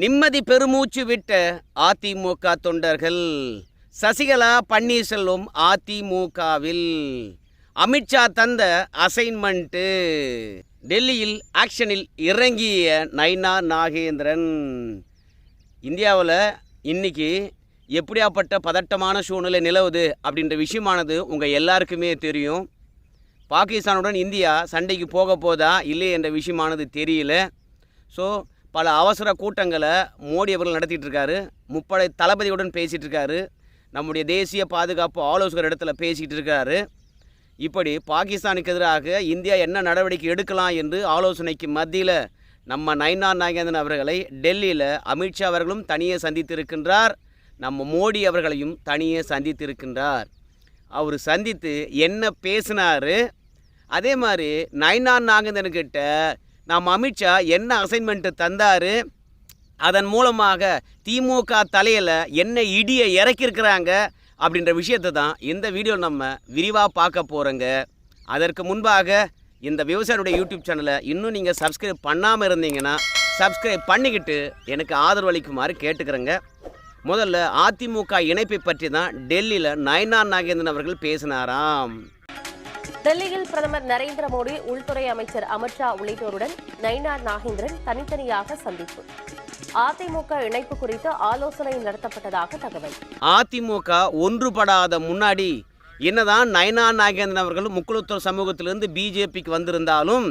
நிம்மதி பெருமூச்சு விட்ட அதிமுக தொண்டர்கள். சசிகலா பன்னீர்செல்வம் அதிமுகவில். அமித்ஷா தந்த அசைன்மெண்ட்டு டெல்லியில் ஆக்ஷனில் இறங்கிய நைனா நாகேந்திரன். இந்தியாவில் இன்னைக்கு எப்படியாப்பட்ட பதட்டமான சூழ்நிலை நிலவுது அப்படின்ற விஷயமானது உங்கள் எல்லாருக்குமே தெரியும். பாகிஸ்தானுடன் இந்தியா சண்டைக்கு போக போதா இல்லை என்ற விஷயமானது தெரியல. ஸோ பல அவசர கூட்டங்களை மோடி அவர்கள் நடத்திட்டு இருக்காரு முப்படை தளபதியுடன் பேசிகிட்டு இருக்காரு நம்முடைய தேசிய பாதுகாப்பு ஆலோசகர் இடத்துல பேசிகிட்டு இருக்காரு இப்படி பாகிஸ்தானுக்கு எதிராக இந்தியா என்ன நடவடிக்கை எடுக்கலாம் என்று ஆலோசனைக்கு மத்தியில் நம்ம நயனார் நாகேந்திரன் அவர்களை டெல்லியில் அமித்ஷா அவர்களும் தனியே சந்தித்திருக்கின்றார். நம்ம மோடி அவர்களையும் தனியே சந்தித்திருக்கின்றார். அவர் சந்தித்து என்ன பேசினார்? அதே மாதிரி நயனா நாகேந்திரன்கிட்ட நாம் அமித்ஷா என்ன அசைன்மெண்ட்டு தந்தார் அதன் மூலமாக திமுக தலையில் என்ன இடியை இறக்கியிருக்கிறாங்க அப்படின்ற விஷயத்தை தான் இந்த வீடியோ நம்ம விரிவாக பார்க்க போகிறோங்க அதற்கு முன்பாக இந்த விவசாயியுடைய யூடியூப் சேனலை இன்னும் நீங்கள் சப்ஸ்கிரைப் பண்ணாமல் இருந்தீங்கன்னா சப்ஸ்கிரைப் பண்ணிக்கிட்டு எனக்கு ஆதரவு அளிக்குமாறு கேட்டுக்கிறேங்க. முதல்ல அதிமுக இணைப்பை பற்றி தான் டெல்லியில் நயனா நாகேந்திரன் அவர்கள் பேசினாராம். டெல்லியில் பிரதமர் நரேந்திர மோடி உள்துறை அமைச்சர் அமித்ஷா உள்ளிட்டோருடன் நயினார் நாகேந்திரன் தனித்தனியாக சந்திப்பு. அதிமுக இணைப்பு குறித்து ஆலோசனை நடத்தப்பட்டதாக தகவல். அதிமுக ஒன்றுபடாத முன்னாடி என்னதான் நயனா நாகேந்திரன் அவர்கள் முக்குளத்தூர் சமூகத்திலிருந்து பிஜேபிக்கு வந்திருந்தாலும்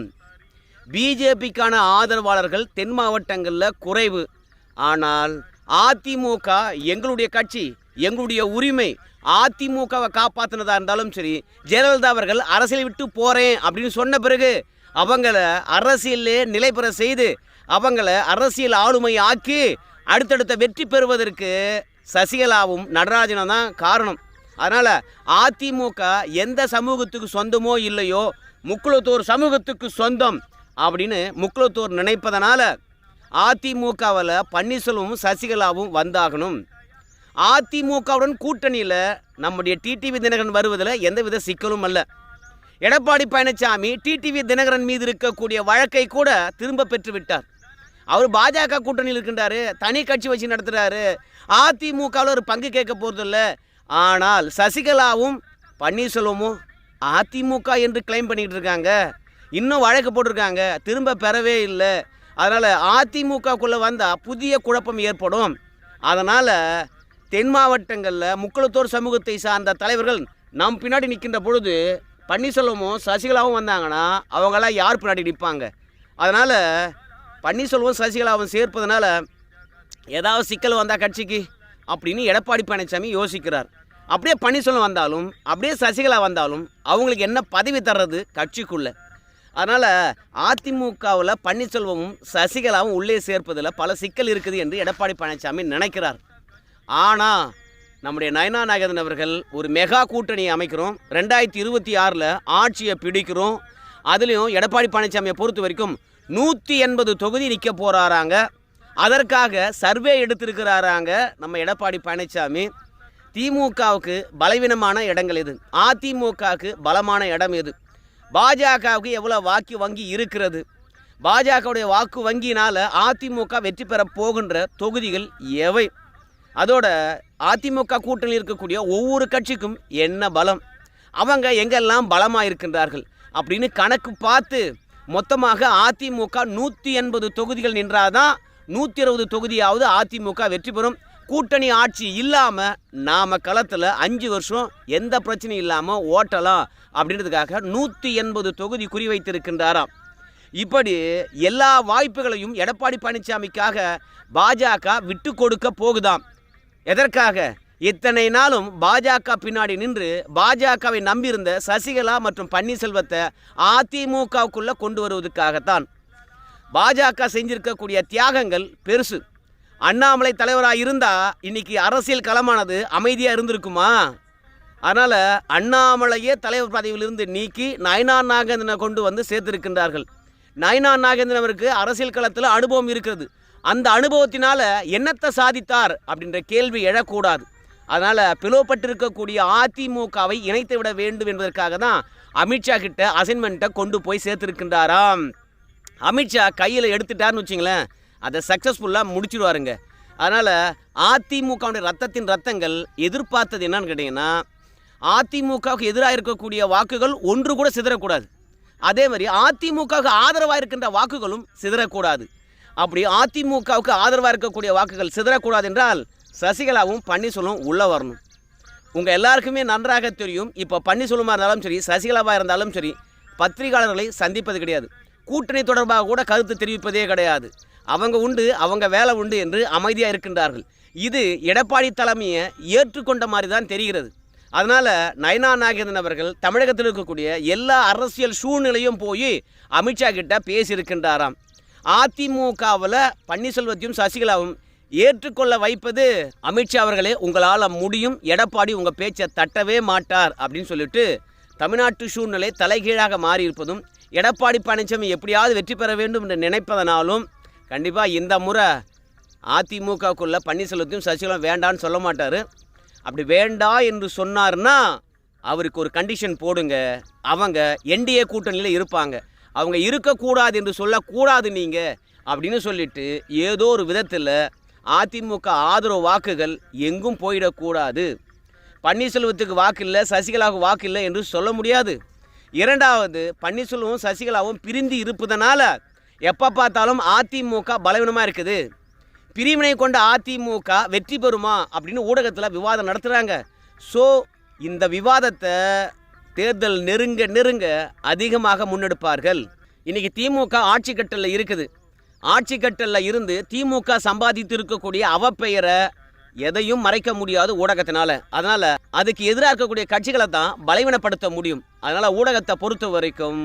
பிஜேபிக்கான ஆதரவாளர்கள் தென் மாவட்டங்களில் குறைவு. ஆனால் அதிமுக எங்களுடைய கட்சி எங்களுடைய உரிமை அதிமுகவை காப்பாற்றினதாக இருந்தாலும் சரி ஜெயலலிதா அவர்கள் அரசியல் விட்டு போகிறேன் அப்படின்னு சொன்ன பிறகு அவங்கள அரசியலே நிலை பெற செய்து அவங்கள அரசியல் ஆளுமை ஆக்கி அடுத்தடுத்த வெற்றி பெறுவதற்கு சசிகலாவும் நடராஜனும் தான் காரணம். அதனால் அதிமுக எந்த சமூகத்துக்கு சொந்தமோ இல்லையோ முக்குளத்தூர் சமூகத்துக்கு சொந்தம் அப்படின்னு முக்குளத்தூர் நினைப்பதனால் அதிமுகவில் பன்னீர்செல்வமும் சசிகலாவும் வந்தாகணும். அதிமுகவுடன் கூட்டணியில் நம்முடைய டிடிவி தினகரன் வருவதில் எந்தவித சிக்கலும் அல்ல. எடப்பாடி பழனிசாமி டிடிவி தினகரன் மீது இருக்கக்கூடிய வழக்கை கூட திரும்ப பெற்று விட்டார். அவர் பாஜக கூட்டணியில் இருக்கின்றாரு தனி கட்சி வச்சு நடத்துகிறாரு அதிமுகவில் ஒரு பங்கு கேட்க போகிறதில்ல ஆனால் சசிகலாவும் பன்னீர்செல்வமும் அதிமுக என்று கிளைம் பண்ணிக்கிட்டு இருக்காங்க. இன்னும் வழக்கு போட்டிருக்காங்க திரும்ப பெறவே இல்லை. அதனால் அதிமுகக்குள்ளே வந்தால் புதிய குழப்பம் ஏற்படும். அதனால் தென் மாவட்டங்களில் முக்குளத்தோர் சமூகத்தை சார்ந்த தலைவர்கள் நம் பின்னாடி நிற்கின்ற பொழுது பன்னீர்செல்வமும் சசிகலாவும் வந்தாங்கன்னா அவங்களாம் யார் பின்னாடி நிற்பாங்க? அதனால் பன்னீர்செல்வம் சசிகலாவும் சேர்ப்பதனால ஏதாவது சிக்கல் வந்தால் கட்சிக்கு அப்படின்னு எடப்பாடி பழனிசாமி யோசிக்கிறார். அப்படியே பன்னீர்செல்வம் வந்தாலும் அப்படியே சசிகலா வந்தாலும் அவங்களுக்கு என்ன பதவி தர்றது கட்சிக்குள்ளே? அதனால் அதிமுகவில் பன்னீர்செல்வமும் சசிகலாவும் உள்ளே சேர்ப்பதில் பல சிக்கல் இருக்குது என்று எடப்பாடி பழனிசாமி நினைக்கிறார். ஆனால் நம்முடைய நயனா நாகதன் அவர்கள் ஒரு மெகா கூட்டணியை அமைக்கிறோம். ரெண்டாயிரத்தி இருபத்தி ஆறில் ஆட்சியை பிடிக்கிறோம். அதுலேயும் எடப்பாடி பழனிசாமியை பொறுத்த வரைக்கும் நூற்றி எண்பது தொகுதி நிற்க போகிறாராங்க அதற்காக சர்வே எடுத்திருக்கிறாராங்க நம்ம எடப்பாடி பழனிசாமி. திமுகவுக்கு பலவீனமான இடங்கள் எது? அதிமுகவுக்கு பலமான இடம் எது? பாஜகவுக்கு எவ்வளோ வாக்கு வங்கி இருக்கிறது? பாஜகவுடைய வாக்கு வங்கியினால் அதிமுக வெற்றி பெற போகின்ற தொகுதிகள் எவை? அதோட அதிமுக கூட்டணியில் இருக்கக்கூடிய ஒவ்வொரு கட்சிக்கும் என்ன பலம்? அவங்க எங்கெல்லாம் பலமாக இருக்கின்றார்கள் அப்படின்னு கணக்கு பார்த்து மொத்தமாக அதிமுக நூற்றி எண்பது தொகுதிகள் நின்றாதான் நூற்றி இருபது தொகுதியாவது அதிமுக வெற்றி பெறும். கூட்டணி ஆட்சி இல்லாமல் நாம் களத்தில் அஞ்சு வருஷம் எந்த பிரச்சனையும் இல்லாமல் ஓட்டலாம் அப்படின்றதுக்காக நூற்றி எண்பது தொகுதி குறிவைத்திருக்கின்றாராம். இப்படி எல்லா வாய்ப்புகளையும் எடப்பாடி பழனிசாமிக்காக பாஜக விட்டு கொடுக்க போகுதாம். எதற்காக? இத்தனை நாளும் பாஜக பின்னாடி நின்று பாஜகவை நம்பியிருந்த சசிகலா மற்றும் பன்னீர்செல்வத்தை அதிமுகவுக்குள்ளே கொண்டு வருவதற்காகத்தான். பாஜக செஞ்சிருக்கக்கூடிய தியாகங்கள் பெருசு. அண்ணாமலை தலைவராக இருந்தால் இன்னைக்கு அரசியல் களமானது அமைதியாக இருந்திருக்குமா? அதனால் அண்ணாமலையே தலைவர் பதவியிலிருந்து நீக்கி நயனா நாகேந்திரனை கொண்டு வந்து சேர்த்திருக்கின்றார்கள். நயனா நாகேந்திரன் அவருக்கு அரசியல் களத்தில் அனுபவம் இருக்கிறது. அந்த அனுபவத்தினால் என்னத்தை சாதித்தார் அப்படின்ற கேள்வி எழக்கூடாது. அதனால் பிளவுபட்டிருக்கக்கூடிய அதிமுகவை இணைத்து விட வேண்டும் என்பதற்காக தான் அமித்ஷா கிட்ட அசைன்மெண்ட்டை கொண்டு போய் சேர்த்துருக்கின்றாராம். அமித்ஷா கையில் எடுத்துட்டார்னு வச்சிங்களேன் அதை சக்ஸஸ்ஃபுல்லாக முடிச்சிடுவாருங்க அதனால் அதிமுகவுடைய ரத்தத்தின் ரத்தங்கள் எதிர்பார்த்தது என்னன்னு கேட்டிங்கன்னா அதிமுகவுக்கு எதிராக இருக்கக்கூடிய வாக்குகள் ஒன்று கூட சிதறக்கூடாது. அதே மாதிரி அதிமுகவுக்கு ஆதரவாக இருக்கின்ற வாக்குகளும் சிதறக்கூடாது. அப்படி அதிமுகவுக்கு ஆதரவாக இருக்கக்கூடிய வாக்குகள் சிதறக்கூடாது என்றால் சசிகலாவும் பன்னீர்செல்வம் உள்ளே வரணும். உங்கள் எல்லாருக்குமே நன்றாக தெரியும். இப்போ பன்னீர்செல்வமாக இருந்தாலும் சரி சசிகலாவாக இருந்தாலும் சரி பத்திரிகையாளர்களை சந்திப்பது கிடையாது. கூட்டணி தொடர்பாக கூட கருத்து தெரிவிப்பதே கிடையாது. அவங்க உண்டு அவங்க வேலை உண்டு என்று அமைதியாக இருக்கின்றார்கள். இது எடப்பாடி தலைமையை ஏற்றுக்கொண்ட மாதிரி தான் தெரிகிறது. அதனால் நயனா நாகேந்திரன் அவர்கள் தமிழகத்தில் இருக்கக்கூடிய எல்லா அரசியல் சூழ்நிலையும் போய் அமித்ஷா கிட்ட பேசியிருக்கின்றாராம். அதிமுகவில் பன்னீர்செல்வத்தையும் சசிகலாவும் ஏற்றுக்கொள்ள வைப்பது அமித்ஷா அவர்களே உங்களால் முடியும். எடப்பாடி உங்கள் பேச்சை தட்டவே மாட்டார் அப்படின்னு சொல்லிட்டு தமிழ்நாட்டு சூழ்நிலை தலைகீழாக மாறியிருப்பதும் எடப்பாடி பழனிசாமி எப்படியாவது வெற்றி பெற வேண்டும் என்று நினைப்பதனாலும் கண்டிப்பாக இந்த முறை அதிமுகவுக்குள்ள பன்னீர்செல்வத்தையும் சசிகலாம் வேண்டான்னு சொல்ல மாட்டார். அப்படி வேண்டா என்று சொன்னார்னா அவருக்கு ஒரு கண்டிஷன் போடுங்க. அவங்க என்டிஏ கூட்டணியில் இருப்பாங்க. அவங்க இருக்கக்கூடாது என்று சொல்லக்கூடாது நீங்கள் அப்படின்னு சொல்லிட்டு ஏதோ ஒரு விதத்தில் அதிமுக ஆதரவு வாக்குகள் எங்கும் போயிடக்கூடாது. பன்னீர்செல்வத்துக்கு வாக்கு இல்லை சசிகலாவுக்கு வாக்கு இல்லை என்று சொல்ல முடியாது. இரண்டாவது பன்னீர்செல்வமும் சசிகலாவும் பிரிந்து இருப்பதனால எப்போ பார்த்தாலும் அதிமுக பலவீனமாக இருக்குது. பிரிவினை கொண்ட அதிமுக வெற்றி பெறுமா அப்படின்னு ஊடகத்தில் விவாதம் நடத்துகிறாங்க ஸோ இந்த விவாதத்தை தேர்தல் நெருங்க நெருங்க அதிகமாக முன்னெடுப்பார்கள். இன்னைக்கு திமுக ஆட்சி கட்டலில் இருக்குது. ஆட்சி கட்டலில் இருந்து திமுக சம்பாதித்து இருக்கக்கூடிய அவப்பெயரை எதையும் மறைக்க முடியாது ஊடகத்தினால. அதனால அதுக்கு எதிராக இருக்கக்கூடிய கட்சிகளை தான் பலவீனப்படுத்த முடியும். அதனால ஊடகத்தை பொறுத்த வரைக்கும்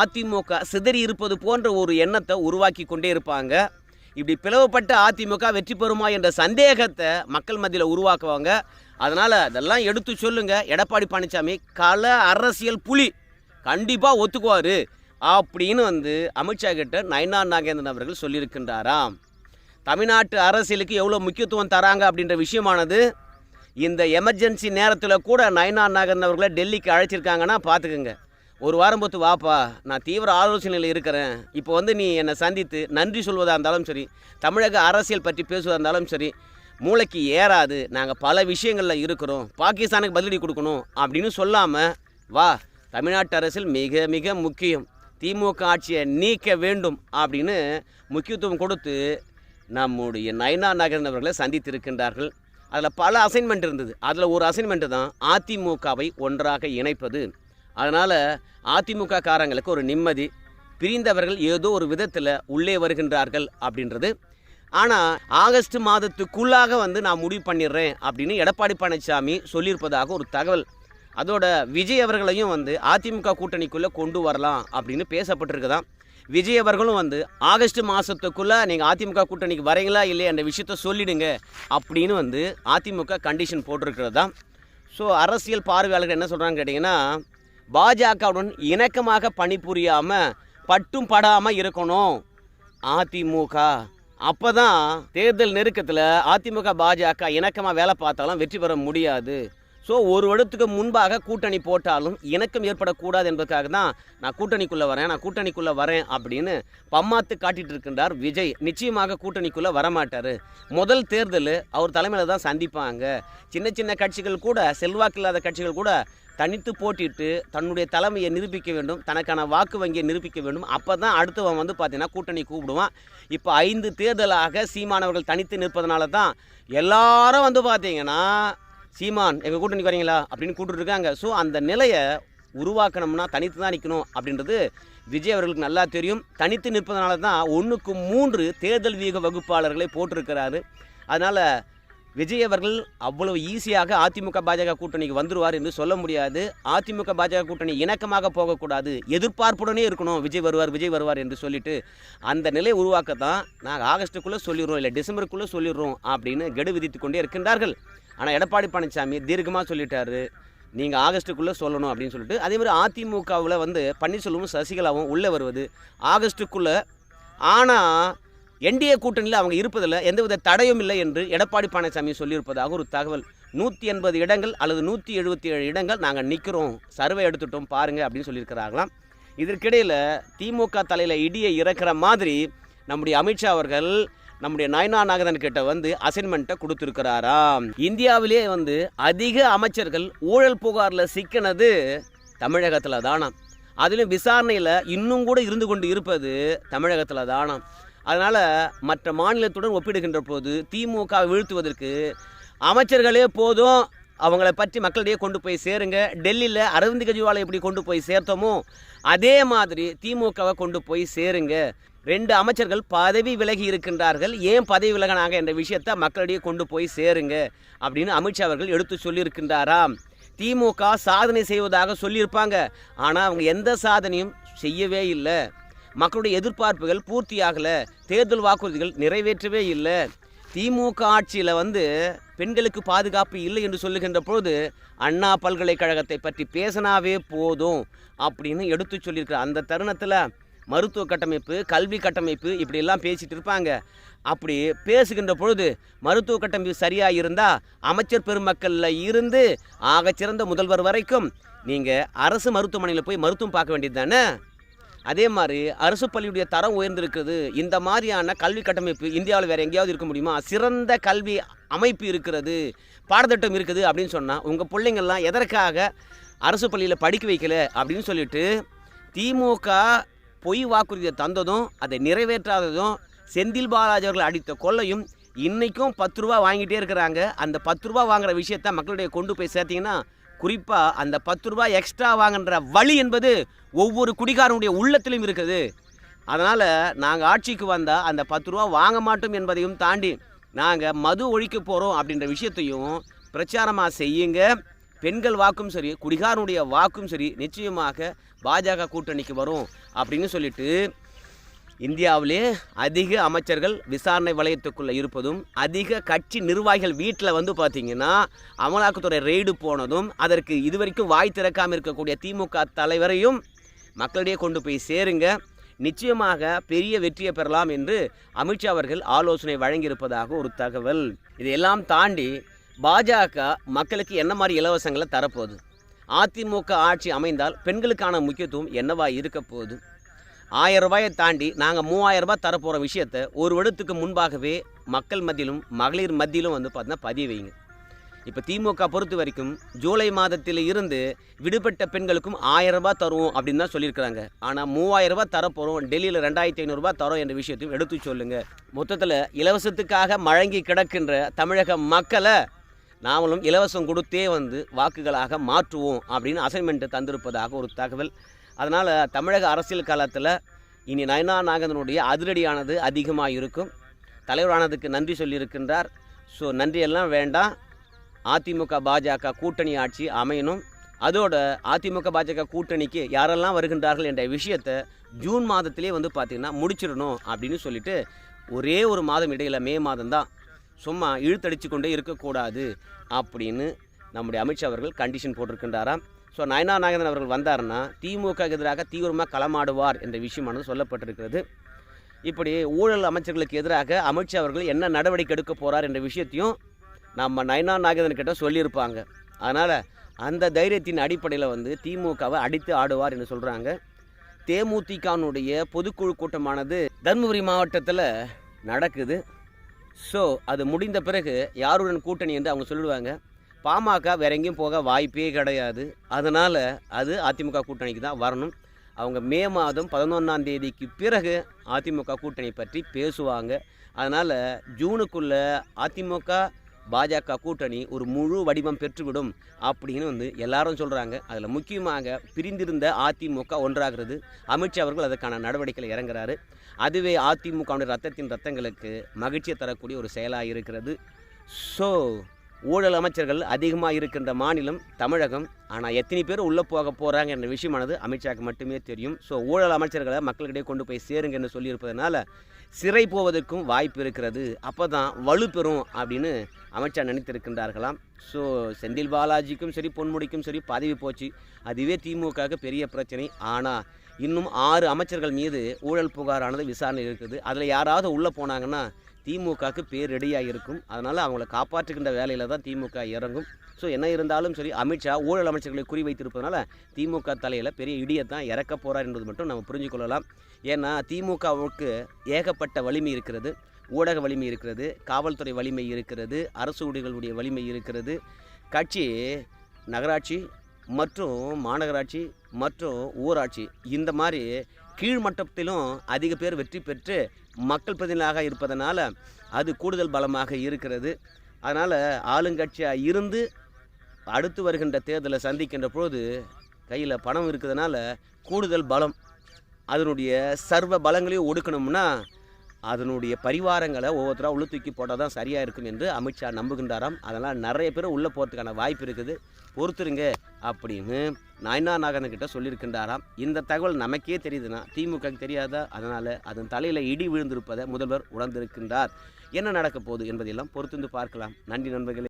அதிமுக சிதறி இருப்பது போன்ற ஒரு எண்ணத்தை உருவாக்கி கொண்டே இருப்பாங்க. இப்படி பிளவுபட்ட அதிமுக வெற்றி பெறுமா என்ற சந்தேகத்தை மக்கள் மத்தியில் உருவாக்குவாங்க. அதனால் இதெல்லாம் எடுத்து சொல்லுங்கள் எடப்பாடி பழனிசாமி கல அரசியல் புலி. கண்டிப்பாக ஒத்துக்குவார். அப்படின்னு வந்து அமித்ஷா கிட்ட நயனா நாகேந்திரன் அவர்கள் சொல்லியிருக்கின்றாராம். தமிழ்நாட்டு அரசியலுக்கு எவ்வளோ முக்கியத்துவம் தராங்க அப்படின்ற விஷயமானது இந்த எமர்ஜென்சி நேரத்தில் கூட நயனா நாகேந்திரன் அவர்களை டெல்லிக்கு அழைச்சிருக்காங்கன்னா பார்த்துக்குங்க ஒரு வாரம் பொறுத்து வாப்பா நான் தீவிர ஆலோசனையில் இருக்கிறேன். இப்போ வந்து நீ என்னை சந்தித்து நன்றி சொல்வதாக இருந்தாலும் சரி தமிழக அரசியல் பற்றி பேசுவதாக இருந்தாலும் சரி மூளைக்கு ஏறாது நாங்கள் பல விஷயங்களில் இருக்கிறோம். பாகிஸ்தானுக்கு பதிலடி கொடுக்கணும் அப்படின்னு சொல்லாமல் வா தமிழ்நாட்டு அரசில் மிக மிக முக்கியம். திமுக ஆட்சியை நீக்க வேண்டும் அப்படின்னு முக்கியத்துவம் கொடுத்து நம்முடைய நயனா நகரன் அவர்களை சந்தித்திருக்கின்றார்கள். அதில் பல அசைன்மெண்ட் இருந்தது. அதில் ஒரு அசைன்மெண்ட்டு தான் அதிமுகவை ஒன்றாக இணைப்பது. அதனால் அதிமுக காரங்களுக்கு ஒரு நிம்மதி. பிரிந்தவர்கள் ஏதோ ஒரு விதத்தில் உள்ளே வருகின்றார்கள் அப்படின்றது ஆனால் ஆகஸ்ட் மாதத்துக்குள்ளாக வந்து நான் முடிவு பண்ணிடுறேன் அப்படின்னு எடப்பாடி பழனிசாமி சொல்லியிருப்பதாக ஒரு தகவல். அதோட விஜய் அவர்களையும் வந்து அதிமுக கூட்டணிக்குள்ளே கொண்டு வரலாம் அப்படின்னு பேசப்பட்டிருக்குதான். விஜய் அவர்களும் வந்து ஆகஸ்ட் மாதத்துக்குள்ளே நீங்கள் அதிமுக கூட்டணிக்கு வரீங்களா இல்லையா என்ற விஷயத்த சொல்லிடுங்க அப்படின்னு வந்து அதிமுக கண்டிஷன் போட்டிருக்கிறது தான் ஸோ அரசியல் பார்வையாளர்கள் என்ன சொல்கிறாங்கன்னு கேட்டிங்கன்னா பாஜகவுடன் இணக்கமாக பணிபுரியாமல் பட்டும் படாமல் இருக்கணும். அதிமுக அப்போ தான் தேர்தல் நெருக்கத்தில் அதிமுக பாஜக இணக்கமாக வேலை பார்த்தாலும் வெற்றி பெற முடியாது. ஸோ ஒரு வருடத்துக்கு முன்பாக கூட்டணி போட்டாலும் இணக்கம் ஏற்படக்கூடாது என்பதற்காக தான் நான் கூட்டணிக்குள்ளே வரேன். நான் கூட்டணிக்குள்ளே வரேன் அப்படின்னு பம்மாத்து காட்டிட்டு இருக்கின்றார் விஜய். நிச்சயமாக கூட்டணிக்குள்ளே வரமாட்டார். முதல் தேர்தல் அவர் தலைமையில் தான் சந்திப்பாங்க. சின்ன சின்ன கட்சிகள் கூட செல்வாக்கு இல்லாத கட்சிகள் கூட தனித்து போட்டிட்டு தன்னுடைய தலைமையை நிரூபிக்க வேண்டும் தனக்கான வாக்கு வங்கியை நிரூபிக்க வேண்டும். அப்போ தான் அடுத்தவன் வந்து பார்த்தீங்கன்னா கூட்டணி கூப்பிடுவான். இப்போ ஐந்து தேர்தலாக சீமானவர்கள் தனித்து நிற்பதனால தான் எல்லாரும் வந்து பார்த்தீங்கன்னா சீமான் எங்கள் கூட்டணிக்கு வரீங்களா? அப்படின்னு கூப்பிட்டு இருக்காங்க ஸோ அந்த நிலையை உருவாக்கணும்னா தனித்து தான் நிற்கணும் அப்படின்றது விஜய் அவர்களுக்கு நல்லா தெரியும். தனித்து நிற்பதனால தான் ஒன்றுக்கு மூன்று தேர்தல் வியூக வகுப்பாளர்களை போட்டிருக்கிறாரு. அதனால் விஜய் அவர்கள் அவ்வளவு ஈஸியாக அதிமுக பாஜக கூட்டணிக்கு வந்துருவார் என்று சொல்ல முடியாது. அதிமுக பாஜக கூட்டணி இணக்கமாக போகக்கூடாது. எதிர்பார்ப்புடனே இருக்கணும். விஜய் வருவார் விஜய் வருவார் என்று சொல்லிட்டு அந்த நிலை உருவாக்கத்தான் நாங்கள் ஆகஸ்ட்டுக்குள்ளே சொல்லிடுறோம் இல்லை டிசம்பருக்குள்ளே சொல்லிடுறோம் அப்படின்னு கெடு விதித்து கொண்டே இருக்கின்றார்கள். ஆனால் எடப்பாடி பழனிசாமி தீர்க்கமாக சொல்லிட்டாரு. நீங்கள் ஆகஸ்ட்டுக்குள்ளே சொல்லணும் அப்படின்னு சொல்லிட்டு அதே மாதிரி அதிமுகவில் வந்து பன்னீர்செல்வமும் சசிகலாவும் உள்ளே வருவது ஆகஸ்ட்டுக்குள்ளே ஆனால் என்டிஏ கூட்டணியில் அவங்க இருப்பதில் எந்தவித தடையும் இல்லை என்று எடப்பாடி பழனிசாமி சொல்லியிருப்பதாக ஒரு தகவல். நூற்றி எண்பது இடங்கள் அல்லது நூற்றி எழுபத்தி ஏழு இடங்கள் நாங்கள் நிற்கிறோம் சர்வே எடுத்துட்டோம் பாருங்கள் அப்படின்னு சொல்லியிருக்கிறாங்களாம். இதற்கிடையில் திமுக தலையில் இடியை இறக்குற மாதிரி நம்முடைய அமித்ஷா அவர்கள் நம்முடைய நயனா நாகதன் கிட்ட வந்து அசைன்மெண்ட்டை கொடுத்துருக்கிறாராம். இந்தியாவிலே வந்து அதிக அமைச்சர்கள் ஊழல் புகாரில் சிக்கினது தமிழகத்தில் தானாம். அதிலும் விசாரணையில் இன்னும் கூட இருந்து கொண்டு இருப்பது தமிழகத்தில் தானாம். அதனால் மற்ற மாநிலத்துடன் ஒப்பிடுகின்ற போது திமுக வீழ்த்துவதற்கு அமைச்சர்களே போதும். அவங்கள பற்றி மக்களிடையே கொண்டு போய் சேருங்க. டெல்லியில் அரவிந்த் கெஜ்ரிவாலை எப்படி கொண்டு போய் சேர்த்தோமோ அதே மாதிரி திமுகவை கொண்டு போய் சேருங்க. ரெண்டு அமைச்சர்கள் பதவி விலகி இருக்கின்றார்கள். ஏன் பதவி விலகினாங்க என்ற விஷயத்தை மக்களிடையே கொண்டு போய் சேருங்க அப்படின்னு அமித்ஷா அவர்கள் எடுத்து சொல்லியிருக்கின்றாராம். திமுக சாதனை செய்வதாக சொல்லியிருப்பாங்க. ஆனால் அவங்க எந்த சாதனையும் செய்யவே இல்லை. மக்களுடைய எதிர்பார்ப்புகள் பூர்த்தியாகலை தேர்தல் வாக்குறுதிகள் நிறைவேற்றவே இல்லை. திமுக ஆட்சியில் வந்து பெண்களுக்கு பாதுகாப்பு இல்லை என்று சொல்லுகின்ற பொழுது அண்ணா பல்கலைக்கழகத்தை பற்றி பேசினாவே போதும் அப்படின்னு எடுத்து சொல்லியிருக்கிற அந்த தருணத்தில் மருத்துவ கட்டமைப்பு கல்வி கட்டமைப்பு இப்படியெல்லாம் பேசிகிட்டு இருப்பாங்க. அப்படி பேசுகின்ற பொழுது மருத்துவ கட்டமைப்பு சரியாக இருந்தால் அமைச்சர் பெருமக்களில் இருந்து ஆகச்சிறந்த முதல்வர் வரைக்கும் நீங்கள் அரசு மருத்துவமனையில் போய் மருத்துவம் பார்க்க வேண்டியது தானே? அதே மாதிரி அரசு பள்ளியுடைய தரம் உயர்ந்திருக்கிறது. இந்த மாதிரியான கல்வி கட்டமைப்பு இந்தியாவில் வேறு எங்கேயாவது இருக்க முடியுமா? சிறந்த கல்வி அமைப்பு இருக்கிறது பாடத்திட்டம் இருக்குது அப்படின்னு சொன்னால் உங்கள் பிள்ளைங்கள்லாம் எதற்காக அரசு பள்ளியில் படிக்க வைக்கல அப்படின்னு சொல்லிட்டு திமுக பொய் வாக்குறுதியை தந்ததும் அதை நிறைவேற்றாததும் செந்தில் பாலாஜி அவர்கள் அடித்த கொள்ளையும் இன்றைக்கும் பத்து ரூபா வாங்கிட்டே இருக்கிறாங்க. அந்த பத்து ரூபா வாங்குற விஷயத்த மக்களுடைய கொண்டு போய் சேர்த்திங்கன்னா குறிப்பாக அந்த பத்து ரூபாய் எக்ஸ்ட்ரா வாங்குன்ற வழி என்பது ஒவ்வொரு குடிகாரனுடைய உள்ளத்திலும் இருக்குது. அதனால் நாங்கள் ஆட்சிக்கு வந்தால் அந்த பத்து ரூபா வாங்க மாட்டோம் என்பதையும் தாண்டி நாங்கள் மது ஒழிக்க போகிறோம் அப்படின்ற விஷயத்தையும் பிரச்சாரமாக செய்யுங்க. பெண்கள் வாக்கும் சரி குடிகாரனுடைய வாக்கும் சரி நிச்சயமாக பாஜக கூட்டணிக்கு வரும் அப்படின்னு சொல்லிட்டு இந்தியாவிலே அதிக அமைச்சர்கள் விசாரணை வலயத்துக்குள்ளே இருப்பதும் அதிக கட்சி நிர்வாகிகள் வீட்டில் வந்து பார்த்திங்கன்னா அமலாக்கத்துறை ரெய்டு போனதும் அதற்கு இதுவரைக்கும் வாய் திறக்காமல் இருக்கக்கூடிய திமுக தலைவரையும் மக்களிடையே கொண்டு போய் சேருங்க. நிச்சயமாக பெரிய வெற்றியை பெறலாம் என்று அமித்ஷா அவர்கள் ஆலோசனை வழங்கியிருப்பதாக ஒரு தகவல். இதையெல்லாம் தாண்டி பாஜக மக்களுக்கு என்ன மாதிரி இலவசங்களை தரப்போகுது? அதிமுக ஆட்சி அமைந்தால் பெண்களுக்கான முக்கியத்துவம் என்னவா இருக்க போகுது? ஆயிரம் ரூபாயை தாண்டி நாங்கள் மூவாயிரம் ரூபாய் தரப்போகிற விஷயத்த ஒரு வருடத்துக்கு முன்பாகவே மக்கள் மத்தியிலும் மகளிர் மத்தியிலும் வந்து பார்த்தீங்கன்னா பதிய வைங்க. இப்போ திமுக பொறுத்த வரைக்கும் ஜூலை மாதத்தில் இருந்து விடுபட்ட பெண்களுக்கும் ஆயிரம் ரூபாய் தருவோம் அப்படின்னு தான் சொல்லியிருக்கிறாங்க. ஆனால் மூவாயிரம் ரூபாய் தரப்போகிறோம் டெல்லியில் ரெண்டாயிரத்தி ஐநூறுரூபா தரோம் என்ற விஷயத்தையும் எடுத்து சொல்லுங்கள் மொத்தத்தில் இலவசத்துக்காக மழங்கி கிடக்கின்ற தமிழக மக்களை நாமளும் இலவசம் கொடுத்தே வந்து வாக்குகளாக மாற்றுவோம் அப்படின்னு அசைன்மெண்ட்டு தந்திருப்பதாக ஒரு தகவல் அதனால் தமிழக அரசியல் காலத்தில் இனி நயனா நாகந்தனுடைய அதிரடியானது அதிகமாக இருக்கும் தலைவரானதுக்கு நன்றி சொல்லியிருக்கின்றார். ஸோ நன்றியெல்லாம் வேண்டாம். அதிமுக பாஜக கூட்டணி ஆட்சி அமையணும். அதோட அதிமுக பாஜக கூட்டணிக்கு யாரெல்லாம் வருகின்றார்கள் என்ற விஷயத்தை ஜூன் மாதத்திலே வந்து பார்த்திங்கன்னா முடிச்சிடணும் அப்படின்னு சொல்லிட்டு ஒரே ஒரு மாதம் இடையில் மே மாதம்தான் சும்மா இழுத்தடிச்சு கொண்டே இருக்கக்கூடாது அப்படின்னு நம்முடைய அமித்ஷா அவர்கள் கண்டிஷன் போட்டிருக்கின்றாராம். ஸோ நயனா நாகேந்திரன் அவர்கள் வந்தாருன்னா திமுக எதிராக தீவிரமாக களமாடுவார் என்ற விஷயமானது சொல்லப்பட்டிருக்கிறது. இப்படி ஊழல் அமைச்சர்களுக்கு எதிராக அமித்ஷா அவர்கள் என்ன நடவடிக்கை எடுக்க போகிறார் என்ற விஷயத்தையும் நம்ம நயனா நாகேந்திரன் கிட்ட சொல்லியிருப்பாங்க. அதனால் அந்த தைரியத்தின் அடிப்படையில் வந்து திமுகவை அடித்து ஆடுவார் என்று சொல்கிறாங்க தேமுதிகனுடைய பொதுக்குழு கூட்டமானது தருமபுரி மாவட்டத்தில் நடக்குது. ஸோ அது முடிந்த பிறகு யாருடன் கூட்டணி என்று அவங்க சொல்லுவாங்க. பாமக வேற எங்கேயும் போக வாய்ப்பே கிடையாது. அதனால் அது அதிமுக கூட்டணிக்கு தான் வரணும். அவங்க மே மாதம் பதினொன்றாம் தேதிக்கு பிறகு அதிமுக கூட்டணி பற்றி பேசுவாங்க. அதனால் ஜூனுக்குள்ளே அதிமுக பாஜக கூட்டணி ஒரு முழு வடிவம் பெற்றுவிடும் அப்படின்னு வந்து எல்லாரும் சொல்கிறாங்க அதில் முக்கியமாக பிரிந்திருந்த அதிமுக ஒன்றாகிறது. அமித்ஷா அவர்கள் அதற்கான நடவடிக்கையில் இறங்குறாரு. அதுவே அதிமுகவுடைய ரத்தத்தின் ரத்தங்களுக்கு மகிழ்ச்சியை தரக்கூடிய ஒரு செயலாக இருக்கிறது. ஸோ ஊழல் அமைச்சர்கள் அதிகமாக இருக்கின்ற மாநிலம் தமிழகம். ஆனால் எத்தனை பேர் உள்ளே போக போகிறாங்க என்ற விஷயமானது அமித்ஷாக்கு மட்டுமே தெரியும். ஸோ ஊழல் அமைச்சர்களை மக்களிடையே கொண்டு போய் சேருங்க என்று சொல்லியிருப்பதனால சிறை போவதற்கும் வாய்ப்பு இருக்கிறது. அப்போ தான் வலுப்பெறும் அப்படின்னு அமித்ஷா நினைத்திருக்கின்றார்களாம். ஸோ செந்தில் பாலாஜிக்கும் சரி பொன்முடிக்கும் சரி பதவி போச்சு. அதுவே திமுகவுக்கு பெரிய பிரச்சனை. ஆனால் இன்னும் ஆறு அமைச்சர்கள் மீது ஊழல் புகாரானது விசாரணை இருக்குது. அதில் யாராவது உள்ளே போனாங்கன்னா திமுகவுக்கு பேர் ரெடியாக இருக்கும் அதனால் அவங்கள காப்பாற்றுகின்ற வேலையில் தான் திமுக இறங்கும். ஸோ என்ன இருந்தாலும் சரி அமித்ஷா ஊழல் அமைச்சர்களை குறிவைத்திருப்பதனால திமுக தலையில் பெரிய இடியத்தான் இறக்க போகிறார் என்பது மட்டும் நம்ம புரிஞ்சுக்கொள்ளலாம் ஏன்னா திமுகவுக்கு ஏகப்பட்ட வலிமை இருக்கிறது. ஊடக வலிமை இருக்கிறது காவல்துறை வலிமை இருக்கிறது அரசு ஊழியர்களுடைய வலிமை இருக்கிறது. கட்சி நகராட்சி மற்றும் மாநகராட்சி மற்றும் ஊராட்சி இந்த மாதிரி கீழ் மட்டத்திலும் அதிக பேர் வெற்றி பெற்று மக்கள் பிரதிநிதியாக இருப்பதனால் அது கூடுதல் பலமாக இருக்கிறது. அதனால் ஆளுங்கட்சியாக இருந்து அடுத்து வருகின்ற தேர்தலை சந்திக்கின்ற பொழுது கையில் பணம் இருக்கிறதுனால கூடுதல் பலம் அதனுடைய சர்வ பலங்களையும் ஒடுக்கணும்னா அதனுடைய பரிவாரங்களை ஒவ்வொருத்தராக உள்ள தூக்கி போட்டால் தான் சரியாக இருக்கும் என்று அமித்ஷா நம்புகின்றாராம். அதனால் நிறைய பேர் உள்ளே போகிறதுக்கான வாய்ப்பு இருக்குது. பொறுத்துருங்க அப்படின்னு நாயனா நாகந்தன் சொல்லியிருக்கின்றாராம். இந்த தகவல் நமக்கே தெரியுதுன்னா திமுக தெரியாதா? அதனால் அதன் தலையில் இடி விழுந்திருப்பதை முதல்வர் உணர்ந்திருக்கின்றார். என்ன நடக்கப் போகுது என்பதையெல்லாம் பொறுத்திருந்து பார்க்கலாம். நன்றி நண்பர்களே.